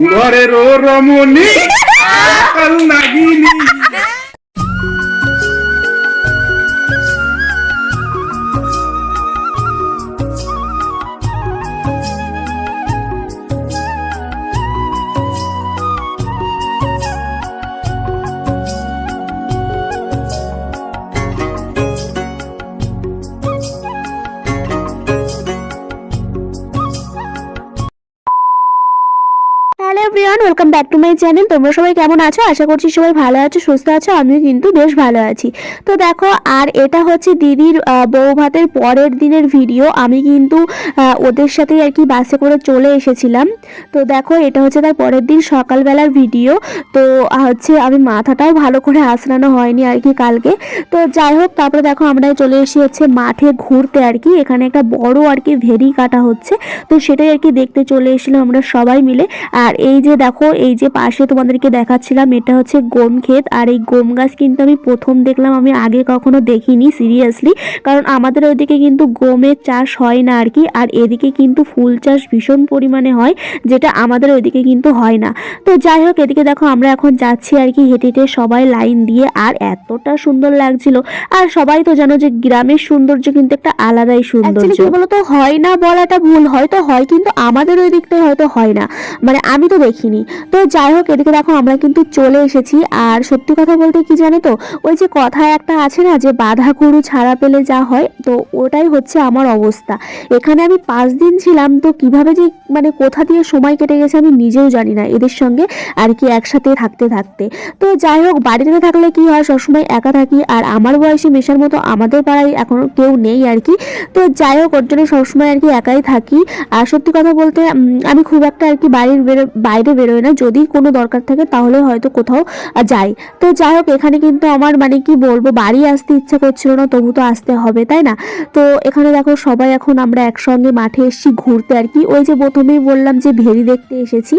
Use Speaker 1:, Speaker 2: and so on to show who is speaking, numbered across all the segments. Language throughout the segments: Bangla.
Speaker 1: ঘরের ও রমণী কাল নাগিনী।
Speaker 2: Everyone welcome back to my channel তোমরা সবাই কেমন আছো? আশা করছি সবাই ভালো আছো, সুস্থ আছো, আমিও কিন্তু বেশ ভালো আছি। তো দেখো, আর এটা হচ্ছে দিদির বউ ভাতের পরের দিনের ভিডিও আমি কিন্তু ওদের সাথে আর কি বাসে করে চলে এসেছিলাম। তো দেখো, এটা হচ্ছে তার পরের দিন সকালবেলার ভিডিও তো হচ্ছে আমি মাথাটাও ভালো করে আসরানো হয়নি আর কি কালকে। তো যাই হোক, তারপরে দেখো, আমরা চলে এসেছি হচ্ছে মাঠে ঘুরতে আর কি। এখানে একটা বড় আর কি ভেরি কাটা হচ্ছে। তো সেটাই আর কি দেখতে চলে এসেছিলাম আমরা সবাই মিলে। আর এই যে দেখো এই যে পাশে তোমাদেরকে দেখাচ্ছিলাম, এটা হচ্ছে গম ক্ষেত। আর এই গম গাছ কিন্তু আমি প্রথম দেখলাম, আমি আগে কখনো দেখিনি সিরিয়াসলি কারণ আমাদের ওইদিকে কিন্তু গমের চাষ হয় না আর কি, আর এদিকে কিন্তু ফুল চাষ ভীষণ পরিমাণে হয়, যেটা আমাদের ওইদিকে কিন্তু হয় না। তো যাই হোক, এদিকে দেখো, আমরা এখন যাচ্ছি আর কি হেঁটে হেঁটে সবাই লাইন দিয়ে, আর এতটা সুন্দর লাগছিল। আর সবাই তো জানো যে গ্রামের সৌন্দর্য কিন্তু একটা আলাদাই সৌন্দর্য। বলতো, হয় না বলাটা ভুল, হয়তো হয়, কিন্তু আমাদের ওই দিকটাই হয়তো হয় না। মানে আমি তো দেখিনি। তো যাই হোক, এদিকে দেখো আমরা কিন্তু চলে এসেছি। আর সত্যি কথা বলতে কি জানো তো, ওই যে কথায় একটা আছে না যে বাধা গরু ছাড়া পেলে যা হয়, তো ওটাই হচ্ছে আমার অবস্থা। এখানে আমি পাঁচ দিন ছিলাম, তো কীভাবে যে মানে কোথা দিয়ে সময় কেটে গেছে আমি নিজেও জানি না এদের সঙ্গে, আর কি একসাথে থাকতে থাকতে। তো যাই হোক, বাড়িতে থাকলে কি হয়, সবসময় একা থাকি, আর আমার বয়সে মেশার মতো আমাদের পাড়ায় এখনও কেউ নেই আর কি। তো যাই হোক, ওর জন্য সবসময় আর কি একাই থাকি। আর সত্যি কথা বলতে আমি খুব একটা আর কি বাড়ির বেরো বেরোই না। যদি কোনো দরকার থাকে তাহলে হয়তো কোথাও যাই। তো যাই হোক, এখানে কিন্তু আমার মানে কি বলব, বাড়ি আসতে ইচ্ছা করছিল না, তবু তো আসতে হবে, তাই না? তো এখানে দেখো সবাই এখন আমরা একসঙ্গে মাঠে এসেছি ঘুরতে আর কি। ওই যে প্রথমেই বললাম যে ভেরি দেখতে এসেছি।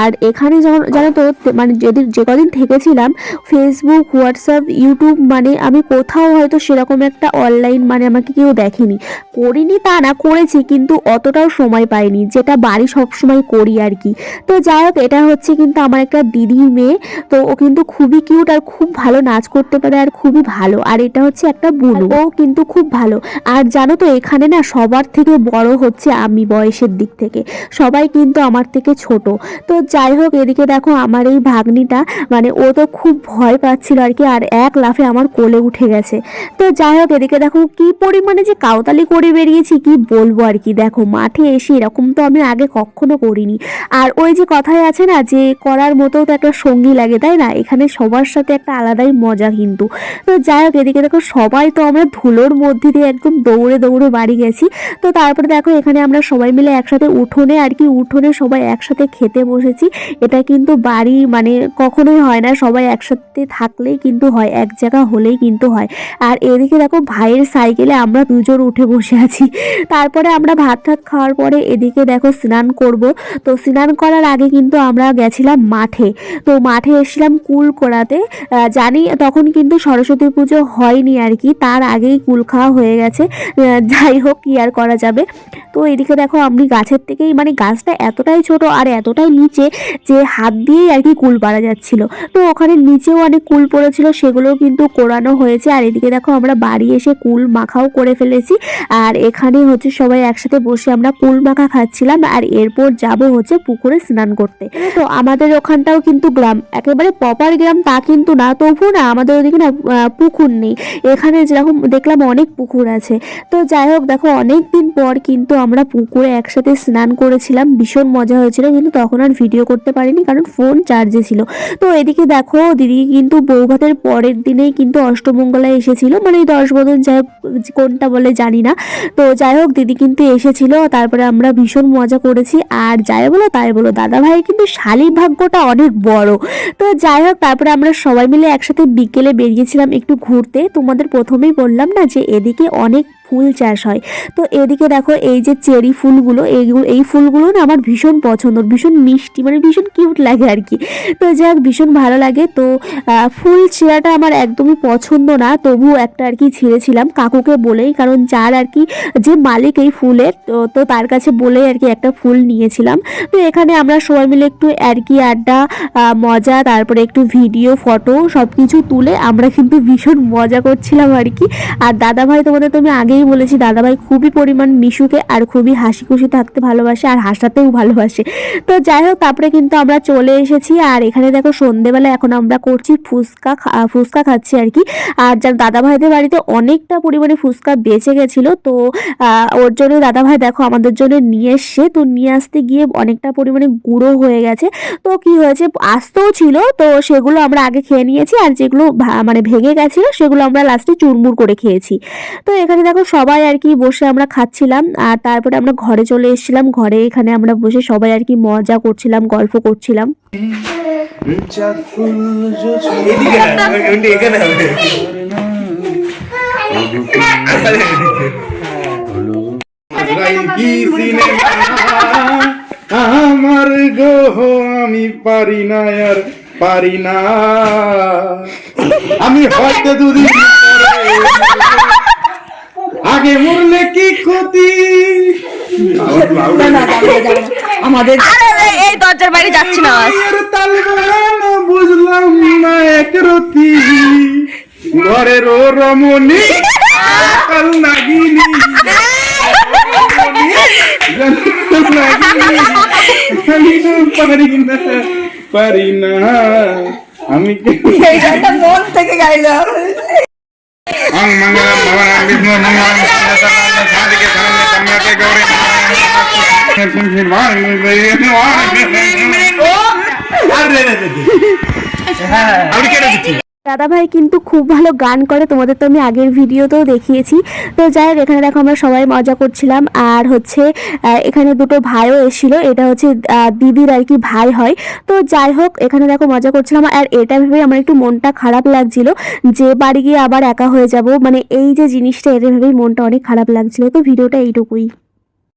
Speaker 2: আর এখানে যখন, জানো তো মানে যদি যে কদিন থেকেছিলাম ফেসবুক হোয়াটসঅ্যাপ ইউটিউব মানে আমি কোথাও হয়তো সেরকম একটা অনলাইন মানে আমাকে কেউ দেখেনি। করিনি তা না, করেছি, কিন্তু অতটাও সময় পাইনি, যেটা বাড়ি সবসময় করি আর কি। তো যাই হোক এটা হচ্ছে কিন্তু আমার একটা দিদির মেয়ে, তো ও কিন্তু খুবই কিউট আর খুব ভালো নাচ করতে পারে আর খুবই ভালো। আর এটা হচ্ছে একটা বুনু। ও কিন্তু খুব ভালো। আর জানো তো এখানে না সবার থেকে বড় হচ্ছে আমি বয়সের দিক থেকে। সবাই কিন্তু আমার থেকে ছোট। তো যাই হোক, এদিকে দেখো আমার এই ভাগ্নিটা মানে ও তো খুব ভয় পাচ্ছিল আর কি, আর এক লাফে আমার কোলে উঠে গেছে। তো যাই হোক, এদিকে দেখো কি পরিমাণে যে কাউতালি করে বেরিয়েছি, কি বলব আর কি। দেখো মাঠে এসে এরকম তো আমি আগে কখনো করিনি। আর ওই যে কথায় আছে না যে করার মতো তো একটা সঙ্গী লাগে, তাই না? এখানে সবার সাথে একটা আলাদাই মজা কিন্তু। তো যাই হোক, এদিকে দেখো সবাই তো আমরা ধুলোর মধ্যে দিয়ে একদম দৌড়ে দৌড়ে বাড়ি গেছি। তো তারপরে দেখো এখানে আমরা সবাই মিলে একসাথে উঠোনে আর কি, উঠোনে সবাই একসাথে খেতে বসেছি। এটা কিন্তু বাড়ি মানে কখনোই হয় না, সবাই একসাথে থাকলেই কিন্তু হয়, এক জায়গা হলেই কিন্তু হয়। আর এদিকে দেখো ভাইয়ের সাইকেলে আমরা দুজন উঠে বসে আছি। তারপরে আমরা ভাত টাত খাওয়ার পরে এদিকে দেখো স্নান করব। তো স্নান করার আগে কিন্তু আমরা গেছিলাম মাঠে। তো মাঠে এসেছিলাম কুল করাতে জানি তখন কিন্তু সরস্বতী পুজো হয়নি আর কি, তার আগেই কুল খাওয়া হয়ে গেছে। যাই হোক, কি আর করা যাবে। তো এদিকে দেখো, আমি গাছের থেকেই মানে গাছটা এতটাই ছোট আর এতটাই নিচে যে হাত দিয়েই আর কি কুল পাড়া যাচ্ছিল। তো ওখানে নিচেও অনেক কুল পড়েছিল, সেগুলোও কিন্তু কোরানো হয়েছে। আর এদিকে দেখো, আমরা বাড়ি এসে কুল মাখাও করে ফেলেছি। আর এখানে হচ্ছে সবাই একসাথে বসে আমরা কুল মাখা খাচ্ছিলাম। আর এরপর যাব হচ্ছে পুকুরে স্নান করতে। তো আমাদের ওখানটাও কিন্তু গ্রাম। একেবারে প্রপার গ্রাম তা কিন্তু না তবু না আমাদের ওদিকে না পুকুর নেই। এখানে যেরকম দেখলাম অনেক পুকুর আছে। তো যাই হোক, দেখো অনেক দিন পর কিন্তু আমরা পুকুরে একসাথে স্নান করেছিলাম। ভীষণ মজা হয়েছিল, কিন্তু তখন আর ভিডিও করতে পারিনি, কারণ ফোন চার্জে ছিল। তো এদিকে দেখো দিদি কিন্তু বৌভাতের পরের দিনেই কিন্তু অষ্টমঙ্গলায় এসেছিল। মানে দশ বদন যাই হোক, কোনটা বলে জানি না। তো যাই হোক, দিদি কিন্তু এসেছিল, তারপরে আমরা ভীষণ মজা করেছি। আর যাই বলো, তাই বলো। দাদা ভাইয়ের কিন্তু শালি ভাগ্যটা অনেক বড়। তো যাই হোক, তারপরে আমরা সবাই মিলে একসাথে বিকেলে বেরিয়েছিলাম একটু ঘুরতে। তোমাদের প্রথমেই বললাম না যে এদিকে অনেক ফুল চাষ হয়। তো এদিকে দেখো এই যে চেরি ফুলগুলো, এইগুলো, এই ফুলগুলো না আমার ভীষণ পছন্দ, ভীষণ মিষ্টি মানে ভীষণ কিউট লাগে আর কি। তো যাই হোক, ভীষণ ভালো লাগে। তো ফুল ছেঁড়াটা আমার একদমই পছন্দ না তবু একটা আর কি ছিঁড়েছিলাম কাকুকে বলেই, কারণ যার আর কি যে মালিক এই ফুলের তো তার কাছে বলেই আর কি একটা ফুল নিয়েছিলাম। তো এখানে আমরা সবাই মিলে একটু আর কি আড্ডা মজা, তারপরে একটু ভিডিও ফটো সব কিছু তুলে আমরা কিন্তু ভীষণ মজা করছিলাম আর কি। আর দাদাভাই তোমাদের তো আমি আগেই বলেছি, দাদাভাই খুবই পরিমাণ মিশুকে আর খুবই হাসি খুশি থাকতে ভালোবাসে আর হাসাতেও ভালোবাসে। তো যাই হোক, তারপরে কিন্তু আমরা চলে এসেছি আর এখানে দেখো সন্ধেবেলা এখন আমরা করছি ফুচকা ফুচকা খাচ্ছি আর কি। আর যার দাদা ভাইদের বাড়িতে অনেকটা পরিমাণে ফুচকা বেঁচে গেছিল, তো ওর জন্য দাদা ভাই দেখো আমাদের জন্য নিয়ে এসছে। তো নিয়ে আসতে গিয়ে অনেকটা পরিমাণে গুঁড়ো হয়ে গেছে। তো কি হয়েছে? আসতেও ছিল তো সেগুলো আমরা আগে খেয়ে নিয়েছি আর যেগুলো ভা- মানে ভেঙে গেছিল সেগুলো আমরা লাস্টে চুরমুর করে খেয়েছি। তো এখানে দেখো সবাই আর কি বসে আমরা খাচ্ছিলাম আর তারপরে আমরা ঘরে চলে এসেছিলাম। ঘরে এখানে আমরা বসে সবাই আর কি মজা করছিলাম গল্প করছিলাম।
Speaker 3: হবে।
Speaker 1: কি সিনেমা? আমার গো আমি পারি না আর পারি না। আমি হয়তো দুদিন আগে মরলে কি ক্ষতি?
Speaker 4: আমাদের এই দরজার বাইরে যাচ্ছি না।
Speaker 1: বুঝলাম না এক রতি। ঘরের ও রমণী কাল নাগিনী নাগিনী আমি তো পারি না পারি না আমি
Speaker 4: এই গানটা মন থেকে গাইলাম
Speaker 1: অং মঙ্গলম ভবনাং বিষ্ণু মঙ্গলম সর্বসর্বাঙ্গ সাধিকে শরণ্যে সম্যকে গৌরী আপনি কেটে দিচ্ছি।
Speaker 2: দাদাভাই কিন্তু খুব ভালো গান করে, তোমাদের তো আমি আগের ভিডিওতেও দেখিয়েছি। তো যাই হোক, এখানে দেখো আমরা সবাই মজা করছিলাম। আর হচ্ছে এখানে দুটো ভাইও এসেছিল, এটা হচ্ছে দিদির আর কি ভাই হয়। তো যাই হোক, এখানে দেখো মজা করছিলাম। আর এটা ভেবে আমার একটু মনটা খারাপ লাগছিল যে বাড়ি গিয়ে আবার একা হয়ে যাব। মানে এই যে জিনিসটা, এটা ভেবেই মনটা অনেক খারাপ লাগছিল। তো ভিডিওটা এইটুকুই।